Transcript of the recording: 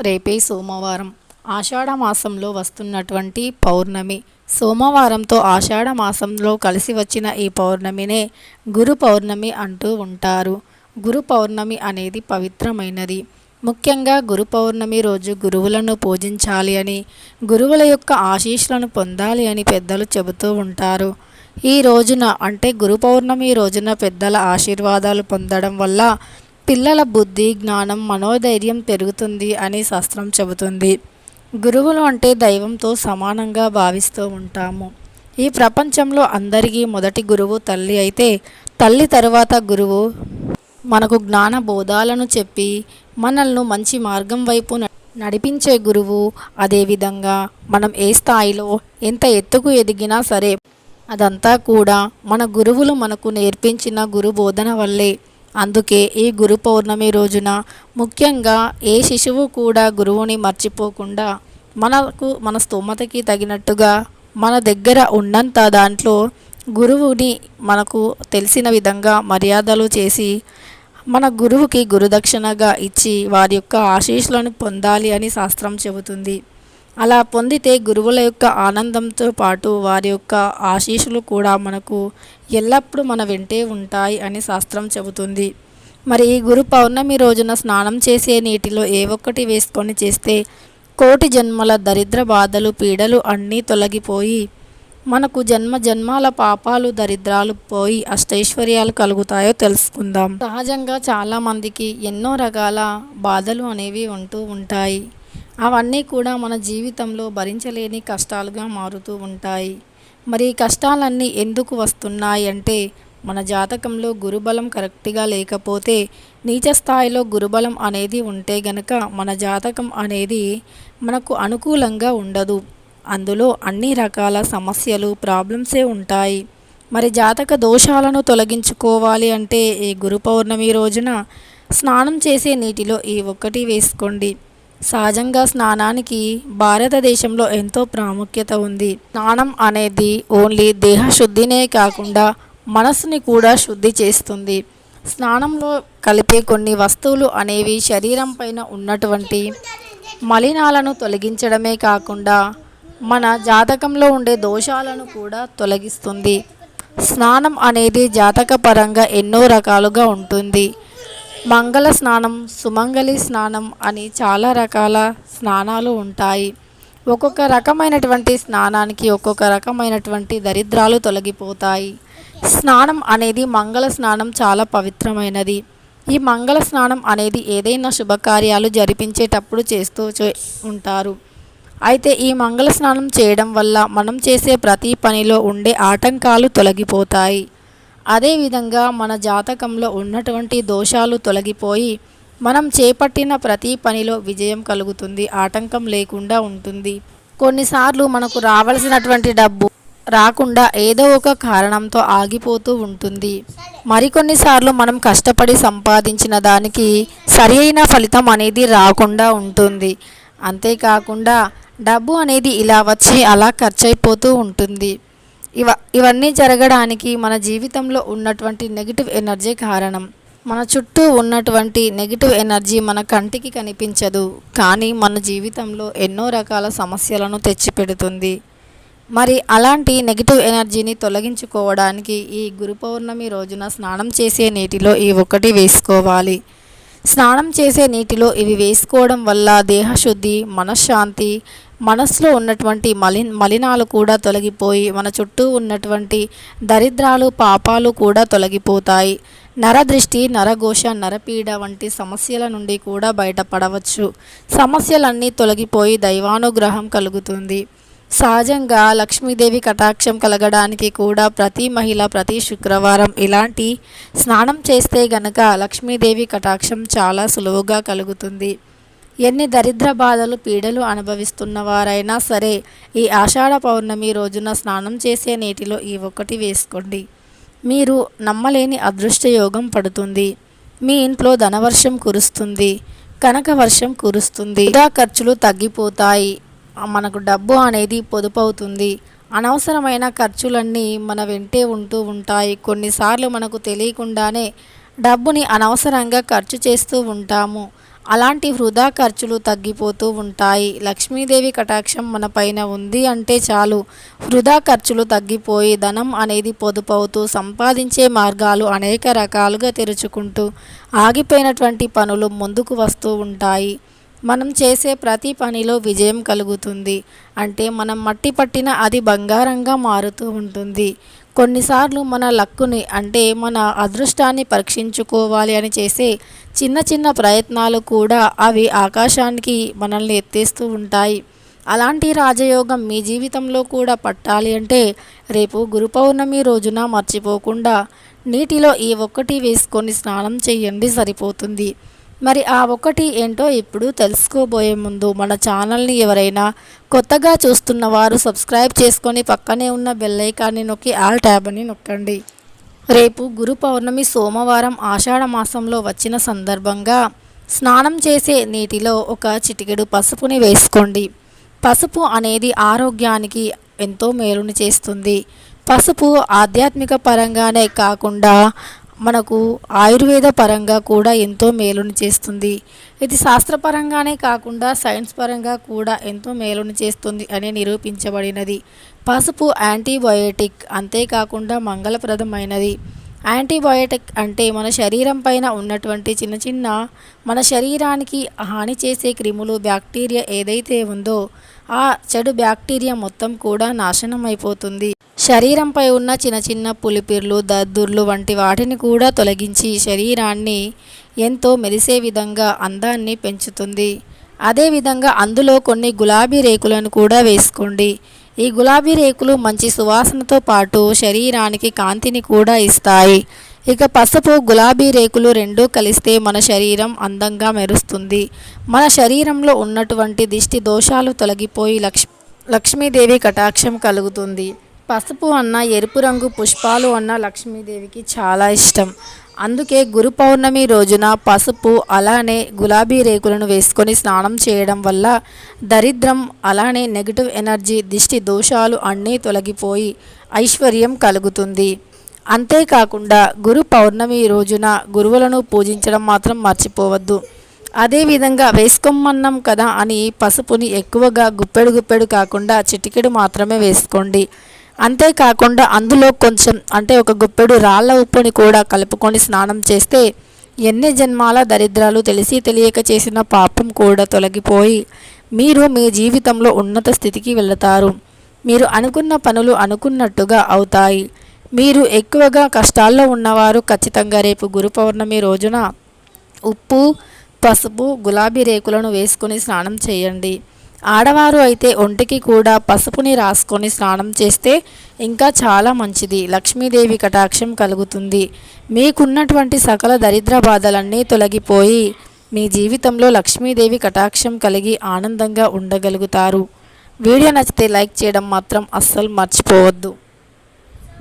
రేపే సోమవారం. ఆషాఢ మాసంలో వస్తున్నటువంటి పౌర్ణమి. సోమవారంతో ఆషాఢ మాసంలో కలిసి వచ్చిన ఈ పౌర్ణమినే గురు పౌర్ణమి అంటూ ఉంటారు. గురు పౌర్ణమి అనేది పవిత్రమైనది. ముఖ్యంగా గురు పౌర్ణమి రోజు గురువులను పూజించాలి అని గురువుల యొక్క ఆశీస్సులను పొందాలి అని పెద్దలు చెబుతూ ఉంటారు. ఈ రోజున అంటే గురు పౌర్ణమి రోజున పెద్దల ఆశీర్వాదాలు పొందడం వల్ల పిల్లల బుద్ధి జ్ఞానం మనోధైర్యం పెరుగుతుంది అని శాస్త్రం చెబుతుంది. గురువులు అంటే దైవంతో సమానంగా భావిస్తూ ఉంటాము. ఈ ప్రపంచంలో అందరికీ మొదటి గురువు తల్లి అయితే తల్లి తరువాత గురువు మనకు జ్ఞాన బోధాలను చెప్పి మనల్ని మంచి మార్గం వైపు న- నడిపించే గురువు అదేవిధంగా మనం ఏ స్థాయిలో ఎంత ఎత్తుకు ఎదిగినా సరే అదంతా కూడా మన గురువులు మనకు నేర్పించిన గురు బోధన వల్లే. అందుకే ఈ గురు పౌర్ణమి రోజున ముఖ్యంగా ఏ శిశువు కూడా గురువుని మర్చిపోకుండా మనకు మన స్తోమతకి తగినట్టుగా మన దగ్గర ఉన్నంత దాంట్లో గురువుని మనకు తెలిసిన విధంగా మర్యాదలు చేసి మన గురువుకి గురుదక్షిణగా ఇచ్చి వారి యొక్క ఆశీస్సులను పొందాలి అని శాస్త్రం చెబుతుంది. అలా పొందితే గురువుల యొక్క ఆనందంతో పాటు వారి యొక్క ఆశీస్సులు కూడా మనకు ఎల్లప్పుడూ మన వెంటే ఉంటాయి అని శాస్త్రం చెబుతుంది. మరి ఈ గురు పౌర్ణమి రోజున స్నానం చేసే నీటిలో ఏ ఒక్కటి వేసుకొని చేస్తే కోటి జన్మల దరిద్ర బాధలు పీడలు అన్నీ తొలగిపోయి మనకు జన్మ జన్మాల పాపాలు దరిద్రాలు పోయి అష్టైశ్వర్యాలు కలుగుతాయో తెలుసుకుందాం. సహజంగా చాలామందికి ఎన్నో రకాల బాధలు అనేవి ఉంటూ ఉంటాయి. అవన్నీ కూడా మన జీవితంలో భరించలేని కష్టాలుగా మారుతూ ఉంటాయి. మరి కష్టాలన్నీ ఎందుకు వస్తున్నాయి అంటే మన జాతకంలో గురుబలం కరెక్ట్గా లేకపోతే నీచ స్థాయిలో గురుబలం అనేది ఉంటే గనక మన జాతకం అనేది మనకు అనుకూలంగా ఉండదు. అందులో అన్ని రకాల సమస్యలు ప్రాబ్లమ్సే ఉంటాయి. మరి జాతక దోషాలను తొలగించుకోవాలి అంటే ఈ గురు పౌర్ణమి రోజున స్నానం చేసే నీటిలో ఈ ఒక్కటి వేసుకోండి. సహజంగా స్నానానికి భారతదేశంలో ఎంతో ప్రాముఖ్యత ఉంది. స్నానం అనేది ఓన్లీ దేహ శుద్ధినే కాకుండా మనసుని కూడా శుద్ధి చేస్తుంది. స్నానంలో కలిపే కొన్ని వస్తువులు అనేవి శరీరం పైన ఉన్నటువంటి మలినాలను తొలగించడమే కాకుండా మన జాతకంలో ఉండే దోషాలను కూడా తొలగిస్తుంది. స్నానం అనేది జాతకపరంగా ఎన్నో రకాలుగా ఉంటుంది. మంగళ స్నానం సుమంగళి స్నానం అని చాలా రకాల స్నానాలు ఉంటాయి. ఒక్కొక్క రకమైనటువంటి స్నానానికి ఒక్కొక్క రకమైనటువంటి దరిద్రాలు తొలగిపోతాయి. స్నానం అనేది మంగళ స్నానం చాలా పవిత్రమైనది. ఈ మంగళ స్నానం అనేది ఏదైనా శుభకార్యాలు జరిపించేటప్పుడు చేస్తూ చే- ఉంటారు. అయితే ఈ మంగళ స్నానం చేయడం వల్ల మనం చేసే ప్రతి పనిలో ఉండే ఆటంకాలు తొలగిపోతాయి. అదేవిధంగా మన జాతకంలో ఉన్నటువంటి దోషాలు తొలగిపోయి మనం చేపట్టిన ప్రతి పనిలో విజయం కలుగుతుంది ఆటంకం లేకుండా ఉంటుంది. కొన్నిసార్లు మనకు రావలసినటువంటి డబ్బు రాకుండా ఏదో ఒక కారణంతో ఆగిపోతూ ఉంటుంది. మరికొన్నిసార్లు మనం కష్టపడి సంపాదించిన దానికి సరి అయిన ఫలితం అనేది రాకుండా ఉంటుంది. అంతేకాకుండా డబ్బు అనేది ఇలా వచ్చి అలా ఖర్చయిపోతూ ఉంటుంది. ఇవ ఇవన్నీ జరగడానికి మన జీవితంలో ఉన్నటువంటి నెగిటివ్ ఎనర్జీ కారణం. మన చుట్టూ ఉన్నటువంటి నెగిటివ్ ఎనర్జీ మన కంటికి కనిపించదు కానీ మన జీవితంలో ఎన్నో రకాల సమస్యలను తెచ్చిపెడుతుంది. మరి అలాంటి నెగిటివ్ ఎనర్జీని తొలగించుకోవడానికి ఈ గురు పౌర్ణమి రోజున స్నానం చేసే నీటిలో ఈ ఒకటి వేసుకోవాలి. స్నానం చేసే నీటిలో ఇవి వేసుకోవడం వల్ల దేహశుద్ధి మనశ్శాంతి మనసులో ఉన్నటువంటి మలి మలినాలు కూడా తొలగిపోయి మన చుట్టూ ఉన్నటువంటి దరిద్రాలు పాపాలు కూడా తొలగిపోతాయి. నరదృష్టి నరఘోష నరపీడ వంటి సమస్యల నుండి కూడా బయటపడవచ్చు. సమస్యలన్నీ తొలగిపోయి దైవానుగ్రహం కలుగుతుంది. సహజంగా లక్ష్మీదేవి కటాక్షం కలగడానికి కూడా ప్రతి మహిళ ప్రతి శుక్రవారం ఇలాంటి స్నానం చేస్తే గనక లక్ష్మీదేవి కటాక్షం చాలా సులువుగా కలుగుతుంది. ఎన్ని దరిద్ర బాధలు పీడలు అనుభవిస్తున్న వారైనా సరే ఈ ఆషాఢ పౌర్ణమి రోజున స్నానం చేసే నీటిలో ఈ ఒక్కటి వేసుకోండి. మీరు నమ్మలేని అదృష్ట యోగం పడుతుంది. మీ ఇంట్లో ధనవర్షం కురుస్తుంది కనక వర్షం కురుస్తుంది వృధా ఖర్చులు తగ్గిపోతాయి మనకు డబ్బు అనేది పొదుపు అవుతుంది అనవసరమైన ఖర్చులన్నీ మన వెంటే ఉంటూ ఉంటాయి. కొన్నిసార్లు మనకు తెలియకుండానే డబ్బుని అనవసరంగా ఖర్చు చేస్తూ ఉంటాము. అలాంటి వృధా ఖర్చులు తగ్గిపోతూ ఉంటాయి. లక్ష్మీదేవి కటాక్షం మన పైన ఉంది అంటే చాలు. వృధా ఖర్చులు తగ్గిపోయి ధనం అనేది పొదుపవుతూ సంపాదించే మార్గాలు అనేక రకాలుగా తెరుచుకుంటూ ఆగిపోయినటువంటి పనులు ముందుకు వస్తూ ఉంటాయి. మనం చేసే ప్రతి పనిలో విజయం కలుగుతుంది. అంటే మనం మట్టి పట్టిన అది బంగారంగా మారుతూ ఉంటుంది. కొన్నిసార్లు మన లక్కుని అంటే మన అదృష్టాన్ని పరీక్షించుకోవాలి అని చేసే చిన్న చిన్న ప్రయత్నాలు కూడా అవి ఆకాశానికి మనల్ని ఎత్తేస్తూ ఉంటాయి. అలాంటి రాజయోగం మీ జీవితంలో కూడా పట్టాలి అంటే రేపు గురు పౌర్ణమి రోజున మర్చిపోకుండా నీటిలో ఈ ఒక్కటి వేసుకొని స్నానం చేయండి సరిపోతుంది. మరి ఆ ఒక్కటి ఏంటో ఇప్పుడు తెలుసుకోబోయే ముందు మన ఛానల్ని ఎవరైనా కొత్తగా చూస్తున్న వారు సబ్స్క్రైబ్ చేసుకొని పక్కనే ఉన్న బెల్లైకాన్ని నొక్కి ఆల్ ట్యాబ్ అని నొక్కండి. రేపు గురు పౌర్ణమి సోమవారం ఆషాఢ మాసంలో వచ్చిన సందర్భంగా స్నానం చేసే నీటిలో ఒక చిటికెడు పసుపుని వేసుకోండి. పసుపు అనేది ఆరోగ్యానికి ఎంతో మేలుని చేస్తుంది. పసుపు ఆధ్యాత్మిక పరంగానే కాకుండా మనకు ఆయుర్వేద పరంగా కూడా ఎంతో మేలుని చేస్తుంది. ఇది శాస్త్రపరంగానే కాకుండా సైన్స్ పరంగా కూడా ఎంతో మేలుని చేస్తుంది అని నిరూపించబడినది. పసుపు యాంటీబయోటిక్ అంతేకాకుండా మంగళప్రదమైనది. యాంటీబయోటిక్ అంటే మన శరీరం పైన ఉన్నటువంటి చిన్న చిన్న మన శరీరానికి హాని చేసే క్రిములు బ్యాక్టీరియా ఏదైతే ఉందో ఆ చెడు బ్యాక్టీరియా మొత్తం కూడా నాశనం అయిపోతుంది. శరీరంపై ఉన్న చిన్న చిన్న పులిపిర్లు దద్దుర్లు వంటి వాటిని కూడా తొలగించి శరీరాన్ని ఎంతో మెరిసే విధంగా అందాన్ని పెంచుతుంది. అదేవిధంగా అందులో కొన్ని గులాబీ రేకులను కూడా వేసుకోండి. ఈ గులాబీ రేకులు మంచి సువాసనతో పాటు శరీరానికి కాంతిని కూడా ఇస్తాయి. ఇక పసుపు గులాబీ రేకులు రెండూ కలిస్తే మన శరీరం అందంగా మెరుస్తుంది. మన శరీరంలో ఉన్నటువంటి దిష్టి దోషాలు తొలగిపోయి లక్ష్ లక్ష్మీదేవి కటాక్షం కలుగుతుంది. పసుపు అన్న ఎరుపు రంగు పుష్పాలు అన్న లక్ష్మీదేవికి చాలా ఇష్టం. అందుకే గురు పౌర్ణమి రోజున పసుపు అలానే గులాబీ రేకులను వేసుకొని స్నానం చేయడం వల్ల దరిద్రం అలానే నెగిటివ్ ఎనర్జీ దిష్టి దోషాలు అన్నీ తొలగిపోయి ఐశ్వర్యం కలుగుతుంది. అంతేకాకుండా గురు పౌర్ణమి రోజున గురువులను పూజించడం మాత్రం మర్చిపోవద్దు. అదేవిధంగా వేసుకోమన్నాం కదా అని పసుపుని ఎక్కువగా గుప్పెడు గుప్పెడు కాకుండా చిటికెడు మాత్రమే వేసుకోండి. అంతేకాకుండా అందులో కొంచెం అంటే ఒక గుప్పెడు రాళ్ళ ఉప్పుని కూడా కలుపుకొని స్నానం చేస్తే ఎన్ని జన్మాల దరిద్రాలు తెలిసి తెలియక చేసిన పాపం కూడా తొలగిపోయి మీరు మీ జీవితంలో ఉన్నత స్థితికి వెళతారు. మీరు అనుకున్న పనులు అనుకున్నట్టుగా అవుతాయి. మీరు ఎక్కువగా కష్టాల్లో ఉన్నవారు ఖచ్చితంగా రేపు గురు పౌర్ణమి రోజున ఉప్పు పసుపు గులాబీ రేకులను వేసుకొని స్నానం చేయండి. ఆడవారు అయితే ఒంటికి కూడా పసుపుని రాసుకొని స్నానం చేస్తే ఇంకా చాలా మంచిది. లక్ష్మీదేవి కటాక్షం కలుగుతుంది. మీకున్నటువంటి సకల దరిద్ర బాధలన్నీ తొలగిపోయి మీ జీవితంలో లక్ష్మీదేవి కటాక్షం కలిగి ఆనందంగా ఉండగలుగుతారు. వీడియో నచ్చితే లైక్ చేయడం మాత్రం అస్సలు మర్చిపోవద్దు.